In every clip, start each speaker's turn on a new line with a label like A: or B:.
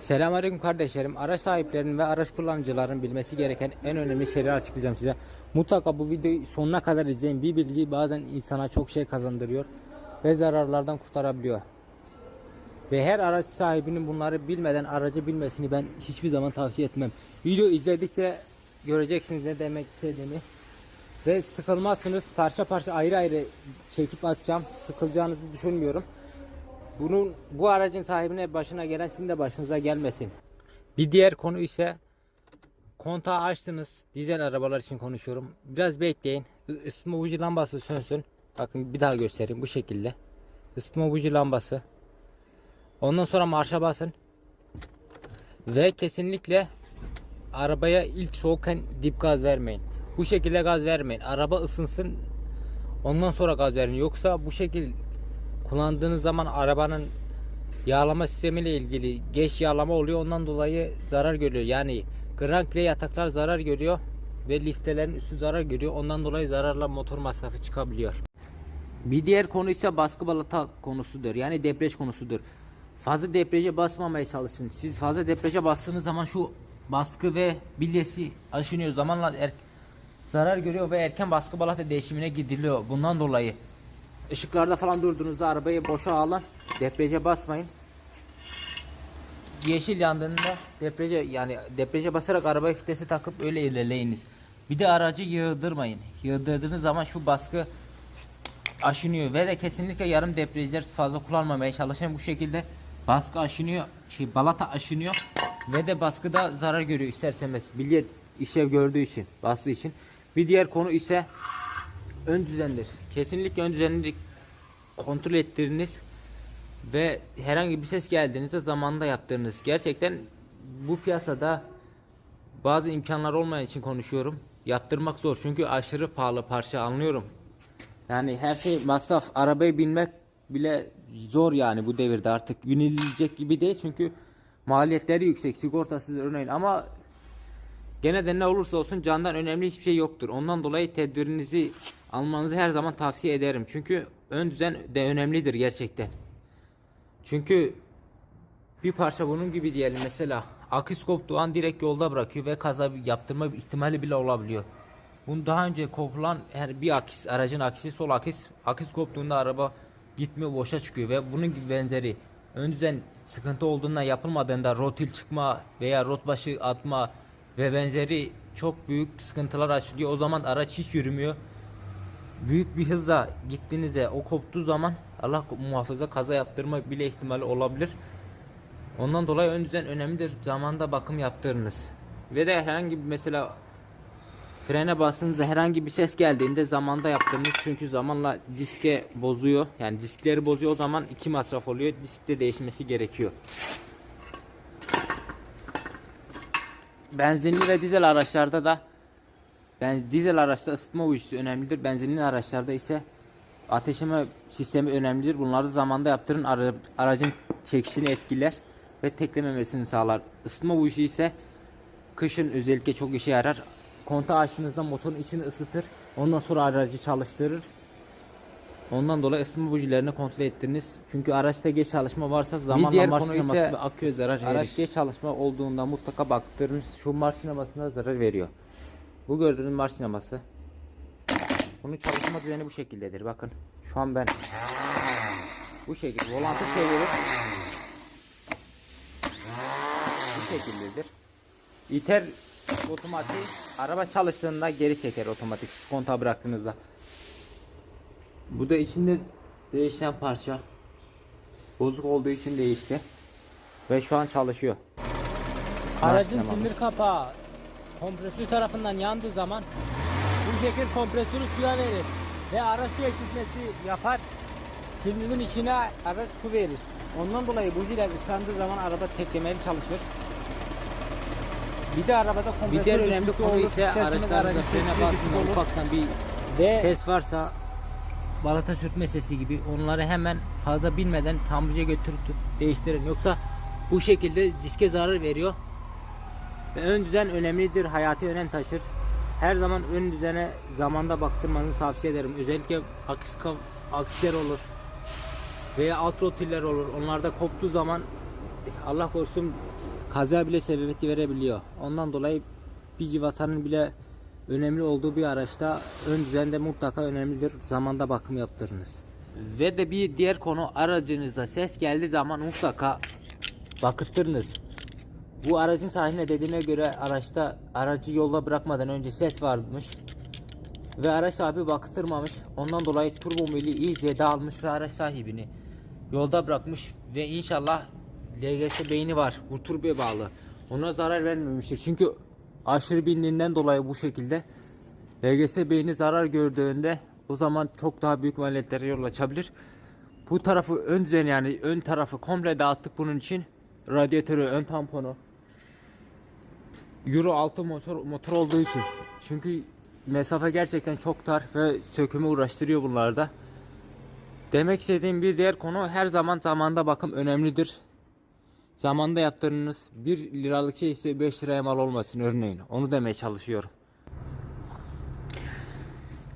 A: Selamünaleyküm kardeşlerim. Araç sahiplerinin ve araç kullanıcıların bilmesi gereken en önemli şeyleri açıklayacağım size. Mutlaka bu videoyu sonuna kadar izleyin. Bir bilgi bazen insana çok şey kazandırıyor ve zararlardan kurtarabiliyor. Ve her araç sahibinin bunları bilmeden aracı bilmesini ben hiçbir zaman tavsiye etmem. Video izledikçe göreceksiniz ne demek istediğimi. Ve sıkılmazsınız. Parça parça ayrı ayrı çekip atacağım. Sıkılacağınızı düşünmüyorum. Bunun bu aracın sahibine başına gelen sizin de başınıza gelmesin. Bir diğer konu ise kontağı açtınız. Dizel arabalar için konuşuyorum. Biraz bekleyin. Isıtma buji lambası sönsün. Bakın bir daha göstereyim bu şekilde. Isıtma buji lambası. Ondan sonra marşa basın. Ve kesinlikle arabaya ilk soğukken dip gaz vermeyin. Bu şekilde gaz vermeyin. Araba ısınsın. Ondan sonra gaz verin. Yoksa bu şekil kullandığınız zaman arabanın yağlama sistemiyle ilgili geç yağlama oluyor. Ondan dolayı zarar görüyor. Yani krank ile yataklar zarar görüyor ve liftelerin üstü zarar görüyor. Ondan dolayı zararla motor masrafı çıkabiliyor. Bir diğer konu ise baskı balata konusudur. Yani depreş konusudur. Fazla depreje basmamaya çalışın. Siz fazla depreje bastığınız zaman şu baskı ve bilyesi aşınıyor. Zamanla er- zarar görüyor ve erken baskı balata değişimine gidiliyor. Bundan dolayı ışıklarda falan durduğunuzda arabayı boşa alın. Depreje basmayın. Yeşil yandığında depreje yani depreje basarak arabayı fitese takıp öyle ilerleyiniz. Bir de aracı yığdırmayın. Yığdırdığınız zaman şu baskı aşınıyor ve de kesinlikle yarım debriyajlar fazla kullanmamaya çalışın. Bu şekilde baskı aşınıyor, şey balata aşınıyor ve de baskıda zarar görüyor isterseniz bilye işlev gördüğü için, bastığı için. Bir diğer konu ise ön düzendir. Kesinlikle ön düzenini kontrol ettiriniz ve herhangi bir ses geldiğinizde zamanında yaptırınız. Gerçekten bu piyasada bazı imkanlar olmayan için konuşuyorum. Yaptırmak zor çünkü aşırı pahalı parça anlıyorum. Yani her şey masraf. Arabayı binmek bile zor yani bu devirde artık binilecek gibi değil çünkü maliyetleri yüksek sigortasız örneğin ama gene de ne olursa olsun candan önemli hiçbir şey yoktur. Ondan dolayı tedbirinizi almanızı her zaman tavsiye ederim. Çünkü ön düzen de önemlidir gerçekten. Çünkü bir parça bunun gibi diyelim mesela akis koptuğu an direkt yolda bırakıyor ve kaza yaptırma ihtimali bile olabiliyor. Bunu daha önce kopulan her bir akis aracın akisi sol akis akis koptuğunda araba gitmiyor boşa çıkıyor ve bunun gibi benzeri ön düzen sıkıntı olduğunda yapılmadığında rotil çıkma veya rot başı atma ve benzeri çok büyük sıkıntılar açılıyor. O zaman araç hiç yürümüyor büyük bir hızla gittiğinizde o koptuğu zaman Allah muhafaza kaza yaptırma bile ihtimali olabilir. Ondan dolayı ön düzen önemlidir. Zamanda bakım yaptırınız. Ve de herhangi bir mesela frene bastığınızda herhangi bir ses geldiğinde zamanda yaptırınız. Çünkü zamanla diske bozuyor. Yani diskleri bozuyor o zaman iki masraf oluyor. Diskte değişmesi gerekiyor. Benzinli ve dizel araçlarda da ben dizel araçta ısıtma uyusu önemlidir. Benzinli araçlarda ise ateşleme sistemi önemlidir. Bunları zamanda yaptırın. Ara- aracın çekişini etkiler ve teklememesini sağlar. Isıtma uyusu ise kışın özellikle çok işe yarar. Kontağı açtığınızda motorun içini ısıtır. Ondan sonra aracı çalıştırır. Ondan dolayı ısıtma bujilerini kontrol ettiriniz. Çünkü araçta geç çalışma varsa zamanla marş
B: ise
A: ve aküye zarar
B: araç
A: Araç geç çalışma olduğunda mutlaka baktırın. Şu marş sinemasına zarar veriyor. Bu gördüğünüz marş sineması. Bunun çalışma düzeni bu şekildedir. Bakın. Şu an ben bu şekilde volantı çevirip bu şekildedir. İter otomatik araba çalıştığında geri çeker otomatik kontağı bıraktığınızda. Bu da içinde değişen parça. Bozuk olduğu için değişti. Ve şu an çalışıyor.
C: Aracın sindir kapağı kompresör tarafından yandığı zaman bu şekil kompresörü suya verir ve araç su eksiltmesi yapar. Silindirin içine araç su verir. Ondan dolayı bujiler ıslandığı zaman araba teklemeli çalışır. Bir de arabada kompresör
A: Bir diğer önemli konu ise araçlarda frene
C: olur.
A: ufaktan bir
C: Ve
A: ses varsa balata sürtme sesi gibi onları hemen fazla bilmeden tamirciye götürüp değiştirin. Yoksa bu şekilde diske zarar veriyor. Ve ön düzen önemlidir. Hayati önem taşır. Her zaman ön düzene zamanda baktırmanızı tavsiye ederim. Özellikle akis aksler olur. Veya alt rotiller olur. Onlarda koptuğu zaman Allah korusun
C: kaza bile sebebiyet verebiliyor. Ondan dolayı bir civatanın bile önemli olduğu bir araçta ön düzende mutlaka önemlidir. Zamanda bakım yaptırınız.
A: Ve de bir diğer konu aracınıza ses geldiği zaman mutlaka bakıttırınız. Bu aracın sahibine dediğine göre araçta aracı yolda bırakmadan önce ses varmış. Ve araç sahibi bakıttırmamış. Ondan dolayı turbo mili iyice dağılmış ve araç sahibini yolda bırakmış. Ve inşallah LGS beyni var. Bu turboya bağlı. Ona zarar vermemiştir. Çünkü aşırı bindiğinden dolayı bu şekilde LGS beyni zarar gördüğünde o zaman çok daha büyük maliyetlere yol açabilir. Bu tarafı ön düzen yani ön tarafı komple dağıttık bunun için. Radyatörü, ön tamponu. Euro 6 motor motor olduğu için. Çünkü mesafe gerçekten çok dar ve sökümü uğraştırıyor bunlarda. Demek istediğim bir diğer konu her zaman zamanda bakım önemlidir. Zamanda yaptığınız 1 liralık şey ise 5 liraya mal olmasın örneğin. Onu demeye çalışıyorum.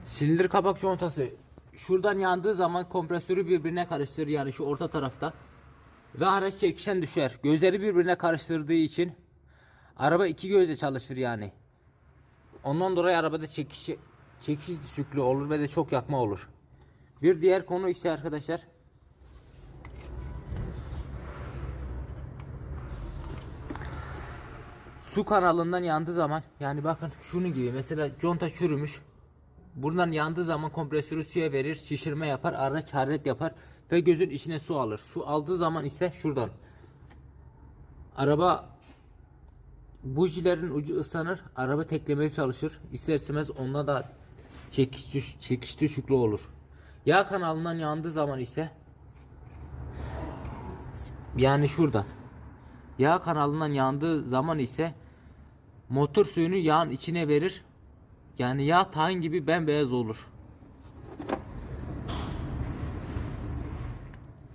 A: Silindir kapak contası şuradan yandığı zaman kompresörü birbirine karıştırır yani şu orta tarafta. Ve araç çekişen düşer. Gözleri birbirine karıştırdığı için araba iki gözle çalışır yani. Ondan dolayı arabada çekiş çekiş düşüklüğü olur ve de çok yakma olur. Bir diğer konu ise arkadaşlar su kanalından yandığı zaman yani bakın şunun gibi mesela conta çürümüş Buradan yandığı zaman kompresörü suya verir, şişirme yapar, araç hararet yapar ve gözün içine su alır. Su aldığı zaman ise şuradan. Araba bujilerin ucu ıslanır, araba teklemeye çalışır. İster istemez onunla da çekiş, çekiş düşüklüğü olur. Yağ kanalından yandığı zaman ise yani şurada. Yağ kanalından yandığı zaman ise motor suyunu yağın içine verir yani yağ tahin gibi bembeyaz olur.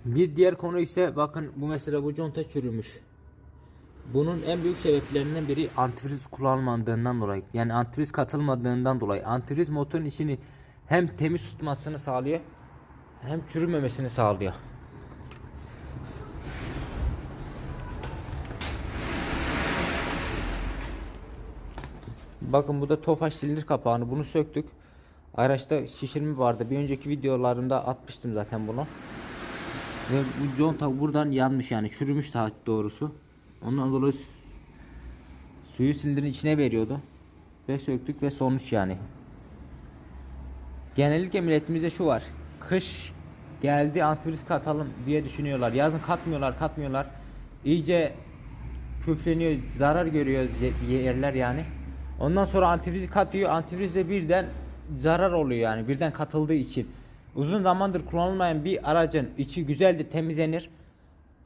A: Bir diğer konu ise bakın bu mesela bu conta çürümüş. Bunun en büyük sebeplerinden biri antifriz kullanılmadığından dolayı. Yani antifriz katılmadığından dolayı. Antifriz motorun içini hem temiz tutmasını sağlıyor hem çürümemesini sağlıyor. Bakın bu da Tofaş silindir kapağını. Bunu söktük. Araçta şişirme vardı. Bir önceki videolarımda atmıştım zaten bunu. Ve bu conta buradan yanmış yani çürümüş daha doğrusu. Ondan dolayı su- suyu silindirin içine veriyordu. Ve söktük ve sonuç yani. Genellikle milletimizde şu var. Kış geldi antifriz katalım diye düşünüyorlar. Yazın katmıyorlar, katmıyorlar. İyice küfleniyor, zarar görüyor ye- yerler yani. Ondan sonra antifriz katıyor. Antifrizle birden zarar oluyor yani birden katıldığı için. Uzun zamandır kullanılmayan bir aracın içi güzelce temizlenir.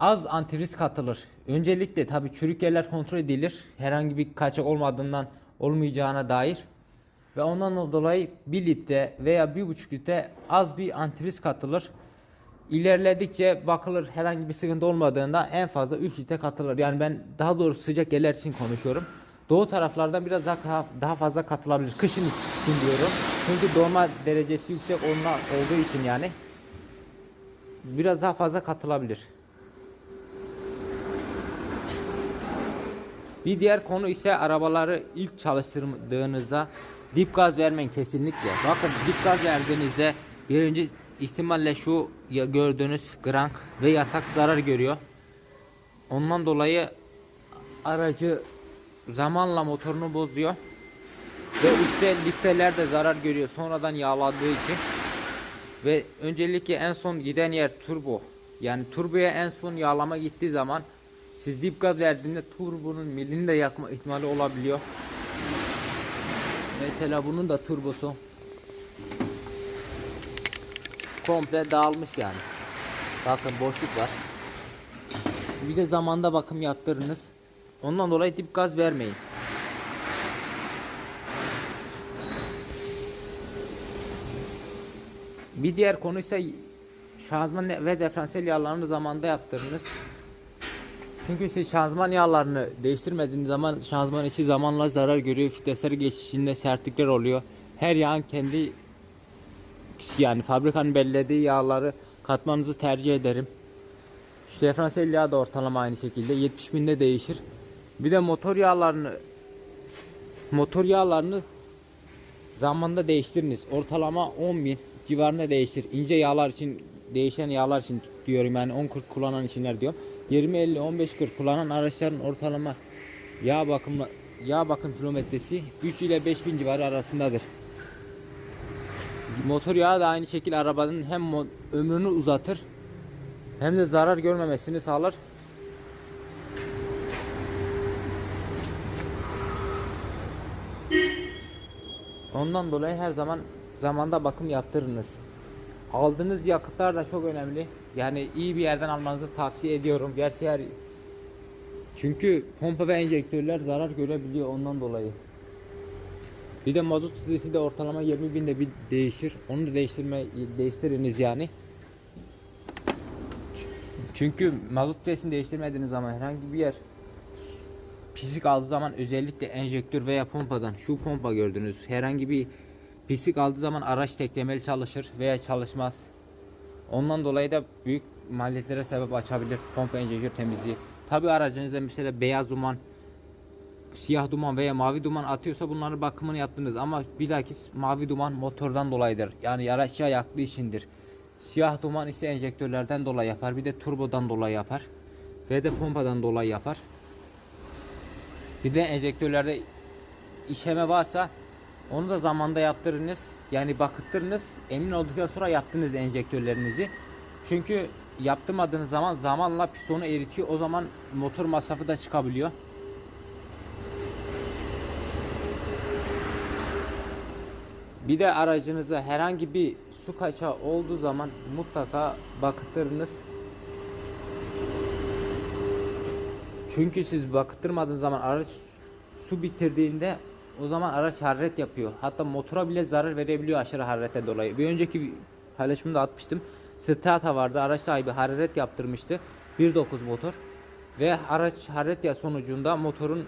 A: Az antifriz katılır. Öncelikle tabi çürük yerler kontrol edilir. Herhangi bir kaçak olmadığından olmayacağına dair. Ve ondan dolayı 1 litre veya 1,5 litre az bir antifriz katılır. İlerledikçe bakılır herhangi bir sıkıntı olmadığında en fazla 3 litre katılır. Yani ben daha doğrusu sıcak yerler için konuşuyorum. Doğu taraflardan biraz daha daha fazla katılabilir. Kışın için diyorum. Çünkü doğma derecesi yüksek onunla olduğu için yani biraz daha fazla katılabilir. Bir diğer konu ise arabaları ilk çalıştırdığınızda dip gaz vermeyin kesinlikle. Bakın dip gaz verdiğinizde birinci ihtimalle şu gördüğünüz grank ve yatak zarar görüyor. Ondan dolayı aracı zamanla motorunu bozuyor. Ve üstte lifteler de zarar görüyor sonradan yağladığı için. Ve öncelikle en son giden yer turbo. Yani turboya en son yağlama gittiği zaman siz dip gaz verdiğinde turbonun milini de yakma ihtimali olabiliyor. Mesela bunun da turbosu komple dağılmış yani. Bakın boşluk var. Bir de zamanda bakım yaptırınız. Ondan dolayı dip gaz vermeyin. Bir diğer konu ise şanzıman ve diferansiyel yağlarını zamanında yaptırınız. Çünkü siz şanzıman yağlarını değiştirmediğiniz zaman şanzıman içi zamanla zarar görüyor. Fitesleri geçişinde sertlikler oluyor. Her yağın kendi yani fabrikanın belirlediği yağları katmanızı tercih ederim. Diferansiyel yağ da ortalama aynı şekilde 70 binde değişir. Bir de motor yağlarını motor yağlarını zamanında değiştiriniz. Ortalama 10 bin civarında değiştir. İnce yağlar için değişen yağlar için diyorum yani 10-40 kullanan içinler diyorum. 20-50 15-40 kullanan araçların ortalama yağ bakımı yağ bakım kilometresi 3 ile 5000 civarı arasındadır. Motor yağı da aynı şekilde arabanın hem ömrünü uzatır hem de zarar görmemesini sağlar. Ondan dolayı her zaman zamanda bakım yaptırınız. Aldığınız yakıtlar da çok önemli. Yani iyi bir yerden almanızı tavsiye ediyorum. Gerçi her çünkü pompa ve enjektörler zarar görebiliyor ondan dolayı. Bir de mazot litresi de ortalama 20 binde bir değişir. Onu da değiştirme değiştiriniz yani. Çünkü mazot litresini değiştirmediğiniz zaman herhangi bir yer pislik aldığı zaman özellikle enjektör veya pompadan şu pompa gördünüz herhangi bir pislik aldığı zaman araç teklemeli çalışır veya çalışmaz. Ondan dolayı da büyük maliyetlere sebep açabilir pompa enjektör temizliği. Tabi aracınıza mesela beyaz duman, siyah duman veya mavi duman atıyorsa bunların bakımını yaptınız ama dahaki mavi duman motordan dolayıdır. Yani araç yağ yaktığı içindir. Siyah duman ise enjektörlerden dolayı yapar. Bir de turbodan dolayı yapar. Ve de pompadan dolayı yapar. Bir de enjektörlerde işeme varsa onu da zamanda yaptırınız. Yani bakıttırınız. Emin olduktan sonra yaptınız enjektörlerinizi. Çünkü yaptırmadığınız zaman zamanla pistonu eritiyor. O zaman motor masrafı da çıkabiliyor. Bir de aracınıza herhangi bir su kaçağı olduğu zaman mutlaka bakıttırınız. Çünkü siz bakıttırmadığınız zaman araç su bitirdiğinde o zaman araç hararet yapıyor. Hatta motora bile zarar verebiliyor aşırı hararete dolayı. Bir önceki paylaşımda atmıştım. Strata vardı. Araç sahibi hararet yaptırmıştı. 1.9 motor. Ve araç hararet ya sonucunda motorun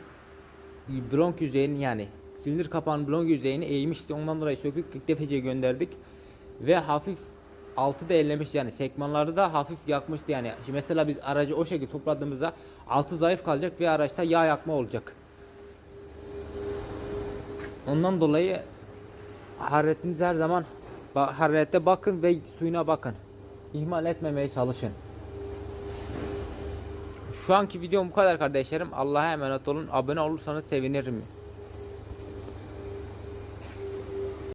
A: blok yüzeyini yani silindir kapağının blok yüzeyini eğmişti. Ondan dolayı söküp defeciye gönderdik. Ve hafif altı da ellemiş yani sekmanları da hafif yakmıştı yani. Şimdi mesela biz aracı o şekilde topladığımızda altı zayıf kalacak ve araçta yağ yakma olacak. Ondan dolayı hararetiniz her zaman hararete bakın ve suyuna bakın. İhmal etmemeye çalışın. Şu anki videom bu kadar kardeşlerim. Allah'a emanet olun. Abone olursanız sevinirim.